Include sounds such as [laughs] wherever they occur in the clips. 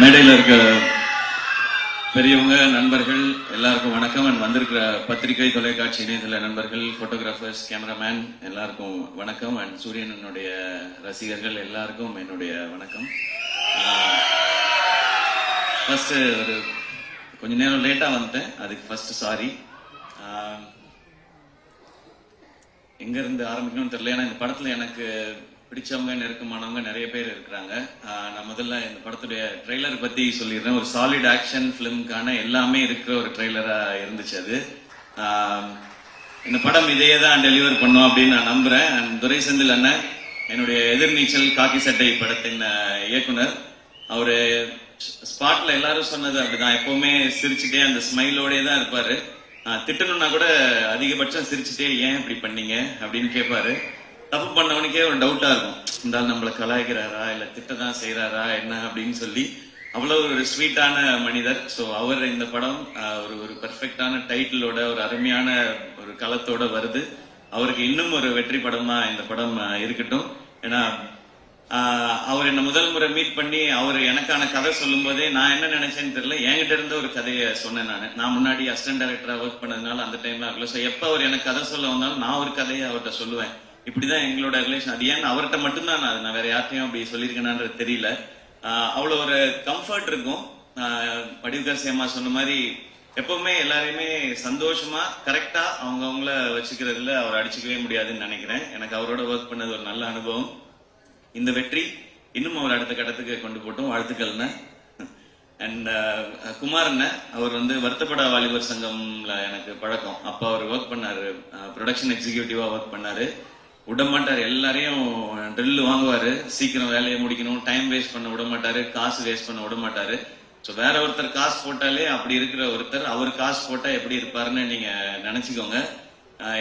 மேடையில் இருக்க பெரியவங்க நண்பர்கள் எல்லாருக்கும் வணக்கம். அண்ட் வந்திருக்கிற பத்திரிகை தொலைக்காட்சி இணையதள நண்பர்கள் போட்டோகிராஃபர்ஸ் கேமராமேன் எல்லாருக்கும் வணக்கம். அண்ட் சூரியனனுடைய ரசிகர்கள் எல்லாருக்கும் என்னுடைய வணக்கம். ஃபர்ஸ்ட் ஒரு கொஞ்ச நேரம் லேட்டாக வந்துட்டேன். அதுக்கு ஃபர்ஸ்ட் சாரி எங்கேருந்து ஆரம்பிக்கணும்னு தெரியல ஏன்னா இந்த படத்தில் எனக்கு பிடிச்சவங்க நெருக்கமானவங்க நிறைய பேர் இருக்கிறாங்க. நான் முதல்ல இந்த படத்துடைய ட்ரெய்லர் பத்தி சொல்லிடுறேன். ஒரு சாலிட் ஆக்ஷன் பிலிம்கான எல்லாமே இருக்கிற ஒரு ட்ரெய்லரா இருந்துச்சு அது. இந்த படம் இதையே தான் டெலிவர் பண்ணும் அப்படின்னு நான் நம்புறேன். அண்ட் துரை செந்தில் அண்ணன் என்னுடைய எதிர்நீச்சல் காக்கி சட்டை படத்தின் இயக்குனர். அவரு ஸ்பாட்ல எல்லாரும் சொன்னது அப்படிதான். எப்பவுமே சிரிச்சுட்டே அந்த ஸ்மைலோடே தான் இருப்பாரு. திட்டணும்னா கூட அதிகபட்சம் சிரிச்சுட்டே ஏன் இப்படி பண்ணீங்க? அப்படின்னு கேட்பாரு. தப்பு பண்ணவனுக்கே ஒரு டவுட்டா இருக்கும். இந்த ஆள் நம்மளை கலாய்க்கிறாரா? இல்ல திட்டதான் செய்யறாரா என்ன? அப்படின்னு சொல்லி அவ்வளவு ஒரு ஸ்வீட்டான மனிதர். சோ அவர் இந்த படம் ஒரு ஒரு பர்ஃபெக்டான டைட்டிலோட ஒரு அருமையான ஒரு களத்தோட வருது. அவருக்கு இன்னும் ஒரு வெற்றி படமா இந்த படம் இருக்கட்டும். ஏன்னா அவர் என்ன முதல் முறை மீட் பண்ணி அவர் எனக்கான கதை சொல்லும் போதே நான் என்ன நினைச்சேன்னு தெரியல. என்கிட்ட இருந்த ஒரு கதையை சொன்னேன் நான். நான் முன்னாடி அசிஸ்டன்ட் டைரக்டரா ஒர்க் பண்ணதுனால அந்த டைம்ல இருக்கல ஸோ எப்ப அவர் எனக்கு கதை சொல்ல வந்தாலும் நான் ஒரு கதையை அவர்கிட்ட சொல்லுவேன். இப்படிதான் எங்களோட ரிலேஷன் அது ஏன் அவர்கிட்ட மட்டும்தான் நான் நான் வேற யார்ட்டையும் அப்படி சொல்லியிருக்கேனான்றது தெரியல. அவ்வளோ ஒரு கம்ஃபர்ட் இருக்கும். ஆஹ் வடிவுகர் சேமா சொன்ன மாதிரி எப்பவுமே எல்லாரையுமே சந்தோஷமா கரெக்டா அவங்க அவங்கள வச்சுக்கிறதுல அவர் அடிச்சுக்கவே முடியாதுன்னு நினைக்கிறேன். எனக்கு அவரோட ஒர்க் பண்ணது ஒரு நல்ல அனுபவம். இந்த வெற்றி இன்னும் அவர் அடுத்த கட்டத்துக்கு கொண்டு போட்டோம். வாழ்த்துக்கள்னு அண்ட் குமார்ன அவர் வந்து வருத்தப்பட வாலிபர் சங்கம்ல எனக்கு பழக்கம். அப்போ அவர் ஒர்க் பண்ணாரு. ப்ரொடக்ஷன் எக்ஸிக்யூட்டிவா ஒர்க் பண்ணாரு. விடமாட்டார். எல்லாரையும் ட்ரில் வாங்குவாரு. சீக்கிரம் வேலையை முடிக்கணும். டைம் வேஸ்ட் பண்ண விட மாட்டார் காசு வேஸ்ட் பண்ண விட மாட்டார் ஸோ வேற ஒருத்தர் காசு போட்டாலே அப்படி இருக்கிற ஒருத்தர் அவர் காசு போட்டா எப்படி இருப்பாருன்னு நீங்க நினைச்சுக்கோங்க.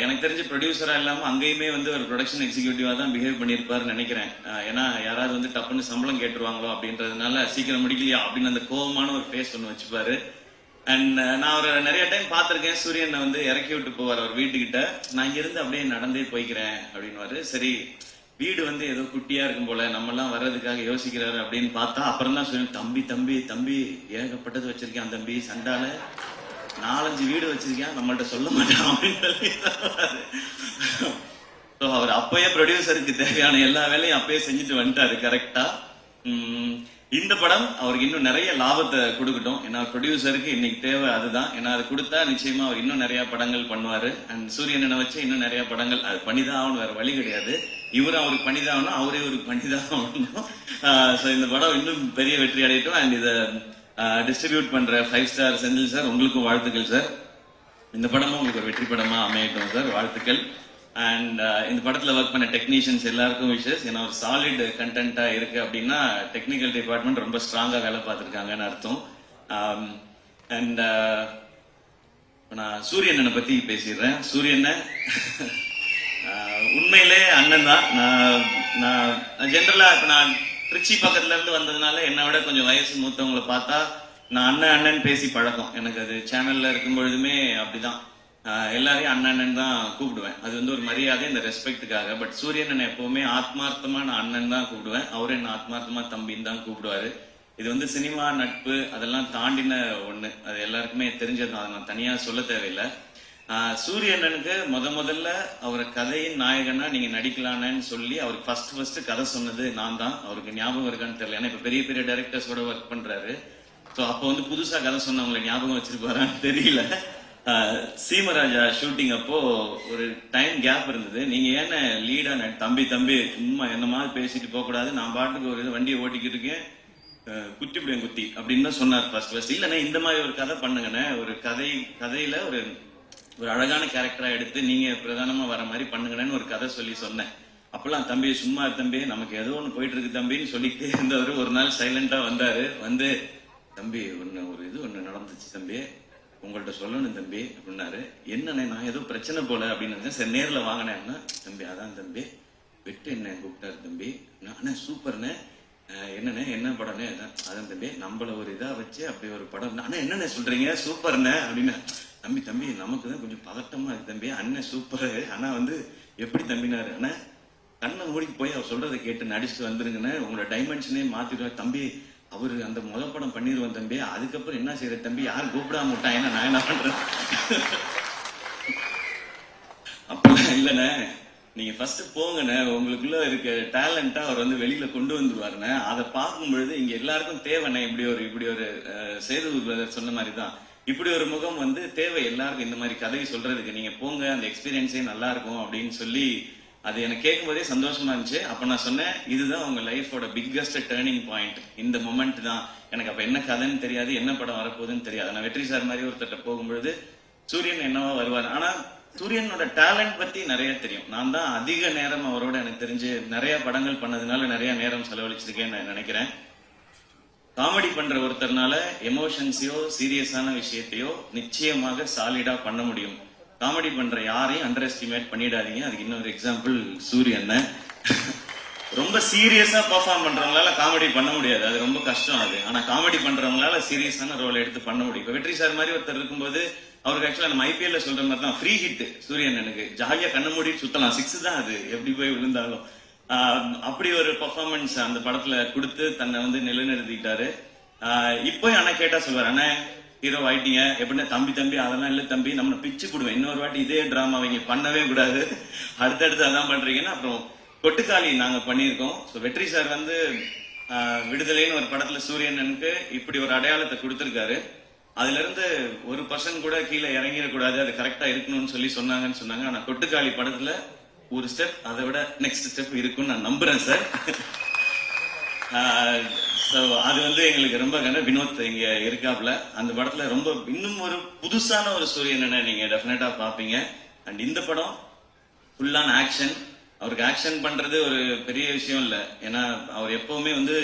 எனக்கு தெரிஞ்ச ப்ரொடியூசரா இல்லாமல் அங்கேயுமே வந்து ஒரு ப்ரொடக்ஷன் எக்ஸிக்யூட்டிவா தான் பிஹேவ் பண்ணியிருப்பாருன்னு நினைக்கிறேன். ஏன்னா யாராவது வந்து டப்புன்னு சம்பளம் கேட்டுருவாங்களோ அப்படின்றதுனால சீக்கிரம் முடிக்கலையா அப்படின்னு அந்த கோபமான ஒரு ஃபேஸ் ஒன்று வச்சுப்பாரு. அண்ட் uh, நான் ஒரு நிறைய டைம் பார்த்துருக்கேன். சூரியனை வந்து இறக்கி விட்டு போவார் அவர் வீட்டுக்கிட்ட. நான் இங்க இருந்து அப்படியே நடந்தே போய்க்கிறேன் அப்படின்னுவாரு. சரி வீடு வந்து ஏதோ குட்டியா இருக்கும் போல. நம்ம எல்லாம் வர்றதுக்காக யோசிக்கிறாரு அப்படின்னு பார்த்தா அப்புறம் தான் சூரியன் தம்பி தம்பி தம்பி ஏகப்பட்டது வச்சிருக்கேன் தம்பி. சண்டால நாலஞ்சு வீடு வச்சிருக்கேன். நம்மள்ட்ட சொல்ல மாட்டான் அப்படின்னு சொல்லி So, அவர் அப்பயே ப்ரொடியூசருக்கு தேவையான எல்லா வேலையும் அப்பயே செஞ்சுட்டு வந்துட்டாரு கரெக்டா இந்த படம் அவருக்கு இன்னும் நிறைய லாபத்தை கொடுக்கட்டும். ஏன்னா ப்ரொடியூசருக்கு இன்னைக்கு தேவை அதுதான். ஏன்னா அது கொடுத்தா நிச்சயமா அவர் இன்னும் நிறைய படங்கள் பண்ணுவாரு. அண்ட் சூரியனை வச்சு இன்னும் நிறைய படங்கள் அது பண்ணிதான் ஆகணும் வேற வழி கிடையாது. இவரும் அவருக்கு பண்ணிதான் ஆகணும் அவரே ஒரு பண்ணிதான் ஆகணும் ஸோ [laughs] இந்த படம் இன்னும் பெரிய வெற்றி அடையட்டும். அண்ட் இதை டிஸ்ட்ரிபியூட் பண்ற ஃபைவ் ஸ்டார் செந்தில் சார் உங்களுக்கும் வாழ்த்துக்கள் சார். இந்த படமும் உங்களுக்கு ஒரு வெற்றி படமா அமையட்டும் சார். வாழ்த்துக்கள். அண்ட் uh, இந்த படத்துல ஒர்க் பண்ண டெக்னீஷியன்ஸ் எல்லாருக்கும் விஷஸ் ஏன்னா ஒரு சாலிட் கண்டென்ட்டா இருக்கு அப்படின்னா டெக்னிக்கல் டிபார்ட்மெண்ட் ரொம்ப ஸ்ட்ராங்கா வேலை பார்த்துருக்காங்கன்னு அர்த்தம். Um, அண்ட் uh, நான் சூரியனை பத்தி பேசிடுறேன். சூரியனை uh, உண்மையிலே அண்ணன் தான். நான் நான் ஜென்ரலா இப்ப நான் திருச்சி பக்கத்துல இருந்து வந்ததுனால என்னை விட கொஞ்சம் வயசு மூத்தவங்களை பார்த்தா நான் அண்ணன் அண்ணன் பேசி பழக்கம். எனக்கு அது சேனல்ல இருக்கும் பொழுதுமே அப்படிதான். எல்லாரையும் அண்ணன் அண்ணன் தான் கூப்பிடுவேன். அது வந்து ஒரு மரியாதை இந்த ரெஸ்பெக்ட்டுக்காக. பட் சூரியன் என்னை எப்பவுமே ஆத்மார்த்தமா நான் அண்ணன் தான் கூப்பிடுவேன். அவரு என்ன ஆத்மார்த்தமா தம்பின்னு தான் கூப்பிடுவாரு. இது வந்து சினிமா நட்பு அதெல்லாம் தாண்டின ஒண்ணு. அது எல்லாருக்குமே தெரிஞ்சது. அதை நான் தனியா சொல்ல தேவையில்லை. சூரியண்ணனுக்கு முத முதல்ல அவர் கதையின் நாயகனா நீங்க நடிக்கலான்னு சொல்லி அவருக்கு ஃபர்ஸ்ட் ஃபர்ஸ்ட் கதை சொன்னது நான் தான். அவருக்கு ஞாபகம் இருக்கான்னு தெரியல. ஏன்னா இப்ப பெரிய பெரிய டைரக்டர்ஸ் கூட ஒர்க் பண்றாரு. ஸோ அப்போ வந்து புதுசா கதை சொன்னவங்களை ஞாபகம் வச்சிருப்பாரான்னு தெரியல. சீமராஜா ஷூட்டிங் அப்போ ஒரு டைம் கேப் இருந்தது. நீங்க ஏன்னா லீடா தம்பி தம்பி சும்மா என்ன மாதிரி பேசிட்டு போக கூடாது நான் பாட்டுக்கு ஒரு இது வண்டியை ஓட்டிக்கிட்டு இருக்கேன். அஹ் குத்தி குத்தி அப்படின்னு தான் சொன்னார் ஃபர்ஸ்ட் ஃபர்ஸ்ட் இல்லைண்ணே இந்த மாதிரி ஒரு கதை பண்ணுங்கண்ணே. ஒரு கதை கதையில ஒரு ஒரு அழகான கேரக்டரா எடுத்து நீங்க பிரதானமா வர மாதிரி பண்ணுங்கன்னு ஒரு கதை சொல்லி சொன்னேன். அப்பெல்லாம் தம்பி சும்மா தம்பி நமக்கு ஏதோ ஒண்ணு போயிட்டு இருக்கு தம்பின்னு சொல்லிக்கிட்டே இருந்தவர் ஒரு நாள் சைலண்டா வந்தாரு. வந்து தம்பி ஒன்று ஒரு இது ஒண்ணு நடந்துச்சு தம்பி. உங்கள்ட்ட சொல்லணும் தம்பி அப்படின்னாரு. என்னண்ணே நான் ஏதோ பிரச்சனை போல அப்படின்னு நினைச்சேன். சரி நேரில் வாங்கினேன்னா தம்பி அதான் தம்பி. வெட்டு என்ன கூப்பிட்டாரு தம்பி. நானே சூப்பர்ண்ணே. என்னண்ணே என்ன படம்னே அதான் அதான் தம்பி. நம்மள ஒரு இதாக வச்சு அப்படி ஒரு படம். அண்ணா என்னண்ணே சொல்றீங்க? சூப்பர்ண்ணே அப்படின்னு. தம்பி தம்பி நமக்கு தான் கொஞ்சம் பதட்டமா இருக்கு தம்பி. அண்ணன் சூப்பர். ஆனா வந்து எப்படி தம்பினாரு? அண்ணா கண்ணை மூடி போய் அவர் சொல்றதை கேட்டு நடிச்சுட்டு வந்துருங்கண்ணே. உங்களோட டைமென்ஷனே மாத்திடுவேன். தம்பி அவரு அந்த முத படம் பண்ணிடுவோம் தம்பி. அதுக்கப்புறம் என்ன செய்யற தம்பி? யார் கூப்பிடாம விட்டாங்கன்னா நான் என்ன பண்றேன் அப்படிலாம் இல்லைண்ணே. நீங்க ஃபர்ஸ்ட் போங்கண்ணே. உங்களுக்குள்ள இருக்க டேலண்டா அவர் வந்து வெளியில கொண்டு வந்துருவாருண்ணே. அதை பார்க்கும் பொழுது இங்க எல்லாருக்கும் தேவைண்ணே. இப்படி ஒரு இப்படி ஒரு சேது சொன்ன மாதிரி தான் இப்படி ஒரு முகம் வந்து தேவை. எல்லாருக்கும் இந்த மாதிரி கதை சொல்றதுக்கு நீங்க போங்க. அந்த எக்ஸ்பீரியன்ஸே நல்லா இருக்கும் அப்படின்னு சொல்லி அது எனக்கு கேட்கும் போதே சந்தோஷமா இருந்துச்சு. அப்ப நான் சொன்னேன் இதுதான் உங்க லைஃபோட பிக்கஸ்ட் டேர்னிங் பாயிண்ட் இந்த மொமெண்ட் தான். எனக்கு அப்ப என்ன கதைன்னு தெரியாது என்ன படம் வரப்போகுதுன்னு தெரியாது. நான் வெற்றி சார் மாதிரி ஒருத்தர் போகும்பொழுது சூரியன் என்னவா வருவார். ஆனா சூரியனோட டேலண்ட் பத்தி நிறைய தெரியும். நான் தான் அதிக நேரம் அவரோட எனக்கு தெரிஞ்சு நிறைய படங்கள் பண்ணதுனால நிறைய நேரம் செலவழிச்சிருக்கேன்னு நான் நினைக்கிறேன். காமெடி பண்ற ஒருத்தர்னால எமோஷன்ஸையோ சீரியஸான விஷயத்தையோ நிச்சயமாக சாலிடா பண்ண முடியும். காமெடி பண்ற யாரையும் அண்டர் எஸ்டிமேட் பண்ணிடாதீங்க. அதுக்கு இன்னொரு எக்ஸாம்பிள் சூரியன் ரொம்ப சீரியஸா பர்ஃபார்ம் பண்றவங்களால காமெடி பண்ண முடியாது. அது ரொம்ப கஷ்டம் அது. ஆனா காமெடி பண்றவங்களால சீரியஸான ரோல் எடுத்து பண்ண முடியும். இப்ப வெற்றி சார் மாதிரி ஒருத்தர் இருக்கும்போது அவருக்கு ஆக்சுவலா நம்ம ஐபிஎல்ல சொல்ற மாதிரி தான். ஃப்ரீ ஹிட் சூரியன் எனக்கு. ஜாலியா கண்ண மூடி சுத்தலாம். சிக்ஸ் தான் அது. எப்படி போய் விழுந்தாலும். அப்படி ஒரு பர்ஃபார்மன்ஸ் அந்த படத்துல கொடுத்து தன்னை வந்து நிலைநிறுத்திக்கிட்டாரு இப்போ அண்ணா கேட்டா சொல்வார் அண்ணா ஹீரோ ஆயிட்டீங்க. எப்படின்னா தம்பி தம்பி அதெல்லாம் இல்ல தம்பி நம்ம பிச்சு கொடுவேன் இன்னொரு வாட்டி இதே டிராமா அவங்க பண்ணவே கூடாது. அடுத்தடுத்து அதான் பண்றீங்கன்னா அப்புறம் கொட்டுக்காளி நாங்க பண்ணியிருக்கோம். ஸோ வெற்றி சார் வந்து விடுதலைன்னு ஒரு படத்துல சூரியனனுக்கு இப்படி ஒரு அடையாளத்தை கொடுத்துருக்காரு. அதுல இருந்து ஒரு பர்சன் கூட கீழே இறங்கிடக்கூடாது. அது கரெக்டா இருக்கணும்னு சொல்லி சொன்னாங்கன்னு சொன்னாங்க. ஆனா கொட்டுக்காளி படத்துல ஒரு ஸ்டெப் அதை விட நெக்ஸ்ட் ஸ்டெப் இருக்கும்னு நான் நம்புறேன் சார். ஸோ அது வந்து எங்களுக்கு ரொம்ப கண்ட வினோத் இங்க இருக்காப்ல அந்த படத்துல ரொம்ப இன்னும் ஒரு புதுசான ஒரு ஸ்டோரி என்னன்னா நீங்க டெஃபினட்டா பாப்பீங்க. அண்ட் இந்த படம் ஃபுல்லான ஆக்ஷன் அவருக்கு ஆக்ஷன் பண்றது ஒரு பெரிய விஷயம் இல்ல. ஏன்னா அவர் எப்பவுமே வந்து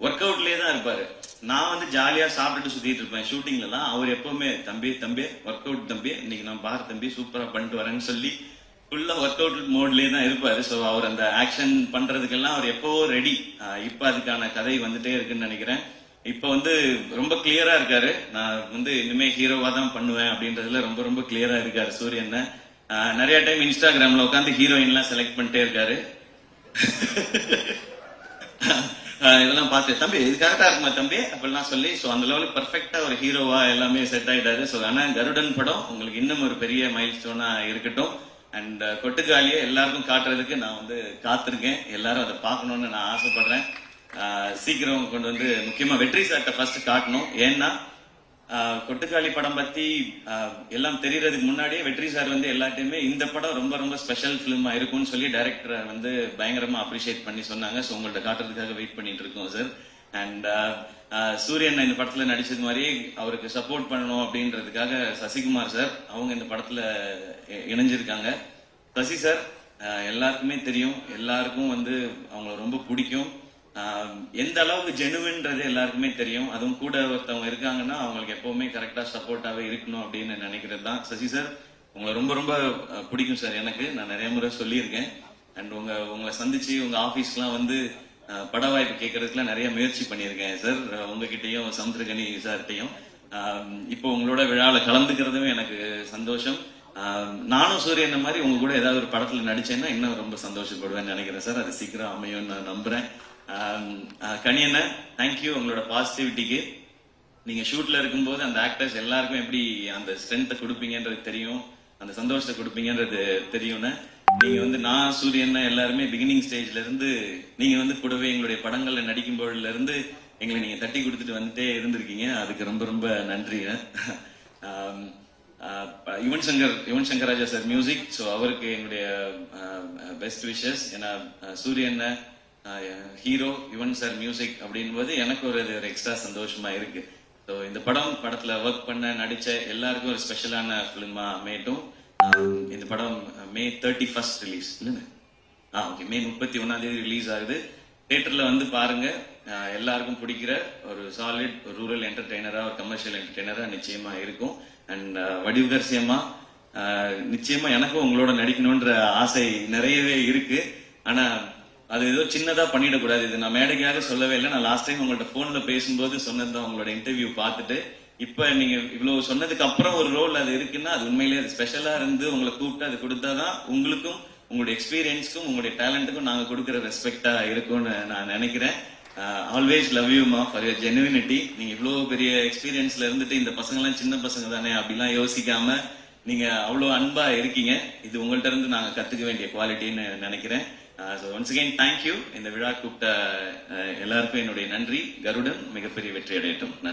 ஒர்க் அவுட்லயே தான் இருப்பாரு. நான் வந்து ஜாலியா சாப்பிட்டுட்டு சுத்திட்டு இருப்பேன். ஷூட்டிங்ல எல்லாம் அவர் எப்பவுமே தம்பி தம்பி ஒர்க் அவுட் தம்பி. இன்னைக்கு நான் பார் தம்பி சூப்பரா பண்ணிட்டு வரேன்னு சொல்லி ஃபுல்லாக ஒர்க் அவுட் மோட்லேயே தான் இருப்பார். ஸோ அவர் அந்த ஆக்ஷன் பண்ணுறதுக்கெல்லாம் அவர் எப்போவோ ரெடி இப்போ அதுக்கான கதை வந்துட்டே இருக்குன்னு நினைக்கிறேன். இப்போ வந்து ரொம்ப கிளியரா இருக்காரு. நான் வந்து இனிமேல் ஹீரோவாக தான் பண்ணுவேன் அப்படின்றதுல ரொம்ப ரொம்ப கிளியரா இருக்காரு சூரியன் நிறைய டைம் இன்ஸ்டாகிராமில் உட்காந்து ஹீரோயின்லாம் செலக்ட் பண்ணிட்டே இருக்காரு. இதெல்லாம் பார்த்து தம்பி இது கரெக்டாக இருக்குமா தம்பி? அப்படிலாம் சொல்லி ஸோ அந்த லெவலுக்கு பர்ஃபெக்டாக ஒரு ஹீரோவா எல்லாமே செட் ஆகிட்டாரு ஸோ ஆனால் கருடன் படம் உங்களுக்கு இன்னும் ஒரு பெரிய மைல் ஸ்டோனாக இருக்கட்டும். அண்ட் uh, கொட்டுக்காலியை எல்லாருக்கும் காட்டுறதுக்கு நான் வந்து காத்திருக்கேன். எல்லாரும் அதை பார்க்கணும்னு நான் ஆசைப்படுறேன். சீக்கிரம் கொண்டு வந்து முக்கியமா வெற்றி சார்ட்ட ஃபர்ஸ்ட் காட்டணும். ஏன்னா கொட்டுக்காளி படம் பத்தி எல்லாம் தெரியறதுக்கு முன்னாடியே வெற்றி சார் வந்து எல்லாத்தையுமே இந்த படம் ரொம்ப ரொம்ப ஸ்பெஷல் பிலிமா இருக்கும்னு சொல்லி டைரக்டரை வந்து பயங்கரமா அப்ரிஷியேட் பண்ணி சொன்னாங்க. ஸோ உங்கள்கிட்ட காட்டுறதுக்காக வெயிட் பண்ணிட்டு இருக்கோம் சார் அண்ட் uh, uh, சூரியன் இந்த படத்துல நடிச்சது மாதிரி அவருக்கு சப்போர்ட் பண்ணணும் அப்படின்றதுக்காக சசிகுமார் சார் அவங்க இந்த படத்துல இணைஞ்சிருக்காங்க. சசி சார் எல்லாருக்குமே தெரியும். எல்லாருக்கும் வந்து அவங்கள ரொம்ப பிடிக்கும். எந்த அளவுக்கு ஜெனுவின்றது எல்லாருக்குமே தெரியும். அதுவும் கூட ஒருத்தவங்க இருக்காங்கன்னா அவங்களுக்கு எப்பவுமே கரெக்டா சப்போர்ட்டாவே இருக்கணும் அப்படின்னு நினைக்கிறது தான் சசி சார் உங்களை ரொம்ப ரொம்ப பிடிக்கும் சார் எனக்கு. நான் நிறைய முறை சொல்லியிருக்கேன். அண்ட் உங்க உங்களை சந்திச்சு உங்க ஆபீஸ்க்குலாம் வந்து பட வாய்ப்பு கேட்கறதுக்குலாம் நிறைய முயற்சி பண்ணியிருக்கேன் சார் உங்ககிட்டயும் சமுத்திரகனி சார்கிட்டையும். இப்போ உங்களோட விழாவில் கலந்துக்கிறதும் எனக்கு சந்தோஷம். நானும் சூரியன் மாதிரி உங்க கூட ஏதாவது ஒரு படத்துல நடிச்சேன்னா இன்னும் ரொம்ப சந்தோஷப்படுவேன்னு நினைக்கிறேன் சார் அது சீக்கிரம் அமையும் நான் நம்புறேன். கனியண்ண தேங்க்யூ உங்களோட பாசிட்டிவிட்டிக்கு நீங்க ஷூட்ல இருக்கும்போது அந்த ஆக்டர்ஸ் எல்லாருக்கும் எப்படி அந்த ஸ்ட்ரென்த்தை கொடுப்பீங்கன்றது தெரியும் அந்த சந்தோஷத்தை கொடுப்பீங்கன்றது தெரியும்னு. நீங்க வந்து நான் சூரியன்னா எல்லாருமே பிகினிங் ஸ்டேஜ்ல இருந்து நீங்க வந்து கூடவே எங்களுடைய படங்கள்ல நடிக்கும் பொழுதுல இருந்து எங்களை நீங்க தட்டி கொடுத்துட்டு வந்துட்டே இருந்திருக்கீங்க. அதுக்கு ரொம்ப ரொம்ப நன்றி. Yuvan Shankar Yuvan Shankar Raja sir music so அவருக்கு எங்களுடைய பெஸ்ட் விஷஸ் ஏன்னா சூரியன் ஹீரோ யுவன் சார் மியூசிக் அப்படின்போது எனக்கு ஒரு ஒரு எக்ஸ்ட்ரா சந்தோஷமா இருக்கு. ஸோ இந்த படம் படத்துல ஒர்க் பண்ண நடிச்ச எல்லாருக்கும் ஒரு ஸ்பெஷலான ஃபிலிமா அமையட்டும். Um, இந்த படம் மே தேர்ட்டி ஃபர்ஸ்ட் ரிலீஸ் இல்லைங்க ஆ ஓகே மே முப்பத்தி ஒன்னாம் தேதி ரிலீஸ் ஆகுது. தேட்டர்ல வந்து பாருங்க uh, எல்லாருக்கும் பிடிக்கிற ஒரு சாலிட் ரூரல் என்டர்டெய்னரா ஒரு கமர்ஷியல் என்டர்டெய்னரா நிச்சயமா இருக்கும். அண்ட் uh, வடிவகரசியமா uh, நிச்சயமா எனக்கும் உங்களோட நடிக்கணும்ன்ற ஆசை நிறையவே இருக்கு. ஆனா அது ஏதோ சின்னதா பண்ணிடக்கூடாது. இது நான் மேடைக்காக சொல்லவே இல்லை. நான் லாஸ்ட் டைம் உங்கள்ட்ட போன்ல பேசும்போது சொன்னதுதான் உங்களோட இன்டர்வியூ பார்த்துட்டு. இப்ப நீங்க இவ்வளவு சொன்னதுக்கு அப்புறம் ஒரு ரோல் அது இருக்குன்னா அது உண்மையிலேயே அது ஸ்பெஷலா இருந்து உங்களை கூப்பிட்டு அது கொடுத்தாதான் உங்களுக்கும் உங்களுடைய எக்ஸ்பீரியன்ஸ்க்கும் உங்களுடைய டேலண்ட்டுக்கும் நாங்க கொடுக்குற ரெஸ்பெக்டா இருக்கும்னு நான் நினைக்கிறேன். ஆல்வேஸ் லவ் யூ மா ஃபார் யர் ஜெனுவினிட்டி நீங்க இவ்வளவு பெரிய எக்ஸ்பீரியன்ஸ்ல இருந்துட்டு இந்த பசங்க எல்லாம் சின்ன பசங்க தானே அப்படிலாம் யோசிக்காம நீங்க அவ்வளவு அன்பா இருக்கீங்க. இது உங்கள்ட்ட இருந்து நாங்க கத்துக்க வேண்டிய குவாலிட்டின்னு நினைக்கிறேன். ஸோ ஒன்ஸ் அகைன் தேங்க்யூ இந்த விழா கூப்பிட்ட uh, எல்லாருக்கும் என்னுடைய நன்றி. கருடன் மிகப்பெரிய வெற்றி அடையட்டும்.